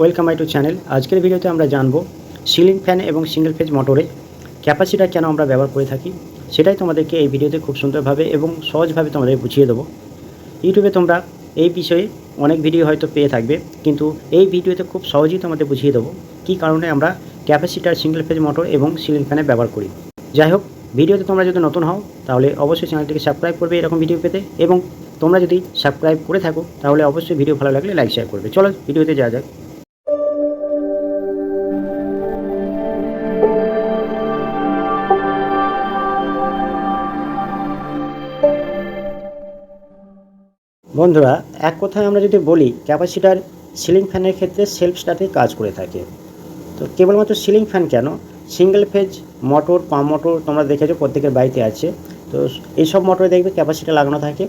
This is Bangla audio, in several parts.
Welcome my to channel. আজকের ভিডিওতে আমরা জানব সিলিং ফ্যান এবং সিঙ্গেল ফেজ মোটরে ক্যাপাসিটার কেন আমরা ব্যবহার করে থাকি, সেটাই তোমাদেরকে এই ভিডিওতে খুব সুন্দরভাবে এবং সহজভাবে তোমাদের বুঝিয়ে দেবো। ইউটিউবে তোমরা এই বিষয়ে অনেক ভিডিও হয়তো পেয়ে থাকবে, কিন্তু এই ভিডিওতে খুব সহজেই তোমাদের বুঝিয়ে দেবো কী কারণে আমরা ক্যাপাসিটার সিঙ্গেল ফেজ মোটর এবং সিলিং ফ্যানে ব্যবহার করি। যাই হোক, ভিডিওতে তোমরা যদি নতুন হও, তাহলে অবশ্যই চ্যানেলটিকে সাবস্ক্রাইব করবে এরকম ভিডিও পেতে এবং তোমরা যদি সাবস্ক্রাইব করে থাকো, তাহলে অবশ্যই ভিডিও ভালো লাগলে লাইক, শেয়ার করবে। চলো, ভিডিওতে যাওয়া যাক। বন্ধুরা, এক কথায় আমরা যদি বলি, ক্যাপাসিটার সিলিং ফ্যানের ক্ষেত্রে সেলফ স্টার্টে কাজ করে থাকে। তো কেবলমাত্র সিলিং ফ্যান কেন? Single phase motor pump motor তোমরা দেখেছ, প্রত্যেকের বাড়িতে আছে। তো এইসব মোটরে দেখবে ক্যাপাসিটার লাগানো থাকে।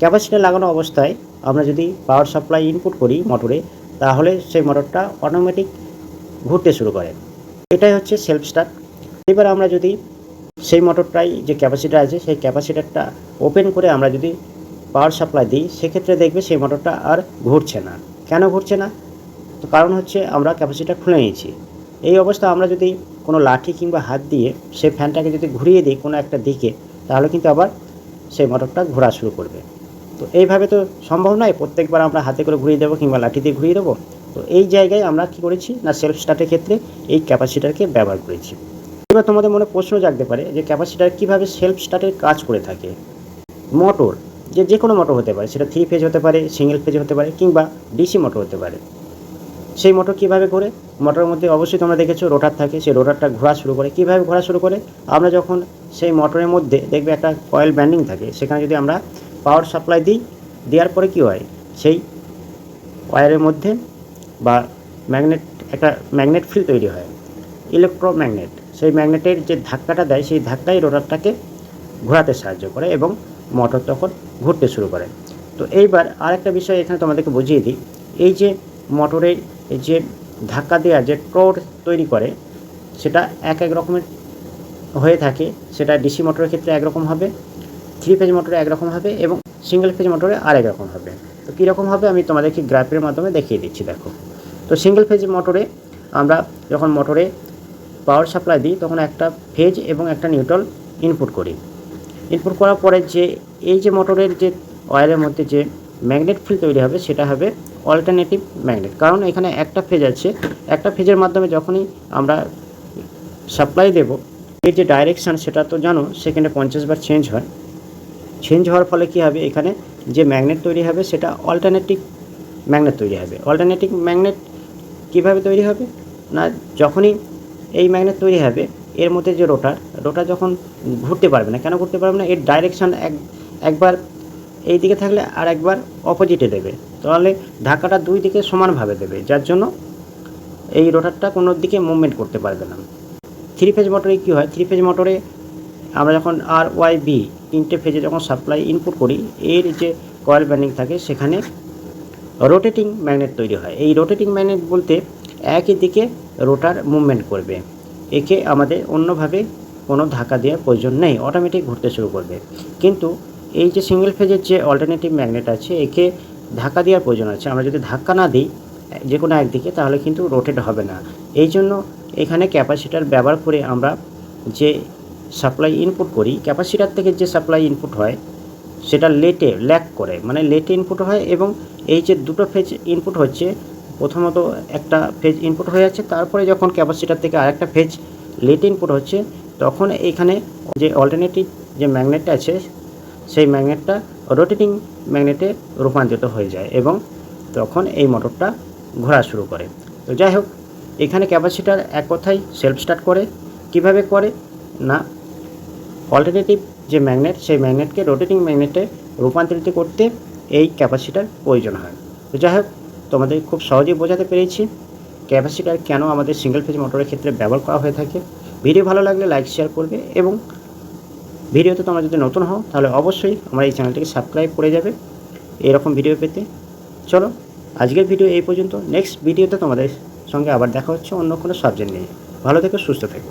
ক্যাপাসিটার লাগানো অবস্থায় আমরা যদি পাওয়ার সাপ্লাই ইনপুট করি মোটরে, তাহলে সেই মোটরটা অটোমেটিক ঘুরতে শুরু করে। এটাই হচ্ছে সেলফ স্টার্ট। এবার আমরা যদি সেই মোটরটাই যে ক্যাপাসিটার আছে, সেই ক্যাপাসিটারটা ওপেন করে আমরা যদি পাওয়ার সাপ্লাই দিই, সেক্ষেত্রে দেখবে সেই মোটরটা আর ঘুরছে না। কেন ঘুরছে না? তো কারণ হচ্ছে আমরা ক্যাপাসিটার খুলে নিয়েছি। এই অবস্থা আমরা যদি কোনো লাঠি কিংবা হাত দিয়ে সেই ফ্যানটাকে যদি ঘুরিয়ে দিই কোনো একটা দিকে, তাহলে কিন্তু আবার সেই মোটরটা ঘোরা শুরু করবে। তো এইভাবে তো সম্ভব নয়, প্রত্যেকবার আমরা হাতে করে ঘুরিয়ে দেবো কিংবা লাঠি দিয়ে ঘুরিয়ে দেবো। তো এই জায়গায় আমরা কি করেছি না সেলফ স্টার্টের ক্ষেত্রে এই ক্যাপাসিটারকে ব্যবহার করেছি। এবার তোমাদের মনে প্রশ্ন জাগতে পারে যে ক্যাপাসিটার কীভাবে সেলফ স্টার্টের কাজ করে থাকে? মোটর যে যে কোনো মোটর হতে পারে। সেটা থ্রি ফেজ হতে পারে সিঙ্গেল ফেজ হতে পারে, কিংবা ডিসি মোটর হতে পারে। সেই মোটর কীভাবে করে? মোটরের মধ্যে অবশ্যই তোমরা দেখেছ রোটার থাকে। সেই রোটারটা ঘোরা শুরু করে। কীভাবে ঘোরা শুরু করে? আমরা যখন সেই মোটরের মধ্যে দেখবে একটা কয়েল ব্যান্ডিং থাকে, সেখানে যদি আমরা পাওয়ার সাপ্লাই দিই, দেওয়ার পরে কী হয়? সেই ওয়ারের মধ্যে বা ম্যাগনেট একটা ম্যাগনেট ফিল্ড তৈরি হয়। ইলেকট্রোম্যাগনেট সেই ম্যাগনেটের যে ধাক্কাটা দেয়, সেই ধাক্কাই রোটারটাকে ঘোরাতে সাহায্য করে এবং মোটর তখন ঘুরতে শুরু করে। তো এইবার আরেকটা বিষয় এখানে তোমাদেরকে বুঝিয়ে দিই। এই যে মোটরের যে ধাক্কা দেওয়া যে ট্রোড তৈরি করে, সেটা এক এক রকমের হয়ে থাকে। সেটা ডিসি মোটরের ক্ষেত্রে একরকম হবে, থ্রি ফেজ মোটরে একরকম হবে এবং সিঙ্গেল ফেজ মোটরে আরেক রকম হবে। তো কীরকম হবে আমি তোমাদেরকে গ্রাফের মাধ্যমে দেখিয়ে দিচ্ছি, দেখো। তো সিঙ্গেল ফেজ মোটরে আমরা যখন মোটরে পাওয়ার সাপ্লাই দিই, তখন একটা ফেজ এবং একটা নিউট্রাল ইনপুট করি। ইনপুট করার পরে যে, এই যে মোটরের যে অয়েলের মধ্যে যে ম্যাগনেট ফিল্ড তৈরি হবে, সেটা হবে অল্টারনেটিভ ম্যাগনেট কারণ এখানে একটা ফেজ আছে। একটা ফেজের মাধ্যমে যখনই আমরা সাপ্লাই দেব, এর যে ডাইরেকশান সেটা তো জানো, সেখানে পঞ্চাশ বার চেঞ্জ হয়। চেঞ্জ হওয়ার ফলে কী হবে? এখানে যে ম্যাগনেট তৈরি হবে, সেটা অল্টারনেটিভ ম্যাগনেট তৈরি হবে। অল্টারনেটিভ ম্যাগনেট কীভাবে তৈরি হবে? না, যখনই এই ম্যাগনেট তৈরি হবে এর মধ্যে যে রোটার রোটার যখন ঘুরতে পারবে না, কেন ঘুরতে পারবে না? এর ডাইরেকশান এক, একবার এই দিকে থাকলে আর একবার অপোজিটে দেবে। তাহলে ধাক্কাটা দুই দিকে সমানভাবে দেবে, যার জন্য এই রোটারটা কোনো দিকে মুভমেন্ট করতে পারবে না। থ্রি ফেজ মোটরে কী হয়? থ্রি ফেজ মোটরে আমরা যখন আর ওয়াই বি তিনটে ফেজে যখন সাপ্লাই ইনপুট করি, এর যে কয়েল ব্যান্ডিং থাকে, সেখানে রোটেটিং ম্যাগনেট তৈরি হয়। এই রোটেটিং ম্যাগনেট বলতে একই দিকে রোটার মুভমেন্ট করবে। একে আমাদের অন্যভাবে কোনো ধাক্কা দেওয়ার প্রয়োজন নেই অটোমেটিক ঘুরতে শুরু করবে। কিন্তু এই যে সিঙ্গেল ফেজের যে অল্টারনেটিভ ম্যাগনেট আছে, একে ধাক্কা দেওয়ার প্রয়োজন আছে। আমরা যদি ধাক্কা না দিই, যে কোনো একদিকে, তাহলে কিন্তু রোটেট হবে না। এই জন্য এখানে ক্যাপাসিটার ব্যবহার করে আমরা যে সাপ্লাই ইনপুট করি ক্যাপাসিটার থেকে যে সাপ্লাই ইনপুট হয়, সেটা লেটে ল্যাক করে। মানে লেটে ইনপুট হয় এবং এই যে দুটো ফেজ ইনপুট হচ্ছে প্রথমত একটা ফেজ ইনপুট হয়ে যাচ্ছে, তারপরে যখন ক্যাপাসিটার থেকে আরেকটা ফেজ লেট ইনপুট হচ্ছে, তখন এখানে যে অল্টারনেটিভ যে ম্যাগনেটটা আছে, সেই ম্যাগনেটটা রোটেটিং ম্যাগনেটে রূপান্তরিত হয়ে যায় এবং তখন এই মোটরটা ঘোরা শুরু করে। তো যাই হোক, এখানে ক্যাপাসিটার এক কথাই সেলফ স্টার্ট করে। কীভাবে করে? না অল্টারনেটিভ যে ম্যাগনেট সেই ম্যাগনেটকে রোটেটিং ম্যাগনেটে রূপান্তরিত করতে এই ক্যাপাসিটার প্রয়োজন হয়। তো যাই হোক তোমাদের খুব সহজেই বোঝাতে পেরেছি। ক্যাপাসিটার কেন আমাদের সিঙ্গেল ফেজ মোটরের ক্ষেত্রে ব্যবহার করা হয়ে থাকে। ভিডিও ভালো লাগলে লাইক শেয়ার করবে এবং ভিডিওতে তোমরা যদি নতুন হও, তাহলে অবশ্যই আমার এই চ্যানেলটিকে সাবস্ক্রাইব করে যাবে এরকম ভিডিও পেতে। চলো, আজকের ভিডিও এই পর্যন্ত। নেক্সট ভিডিওতে তোমাদের সঙ্গে আবার দেখা হচ্ছে অন্য কোনো সাবজেক্ট নিয়ে। ভালো থেকো, সুস্থ থেকো।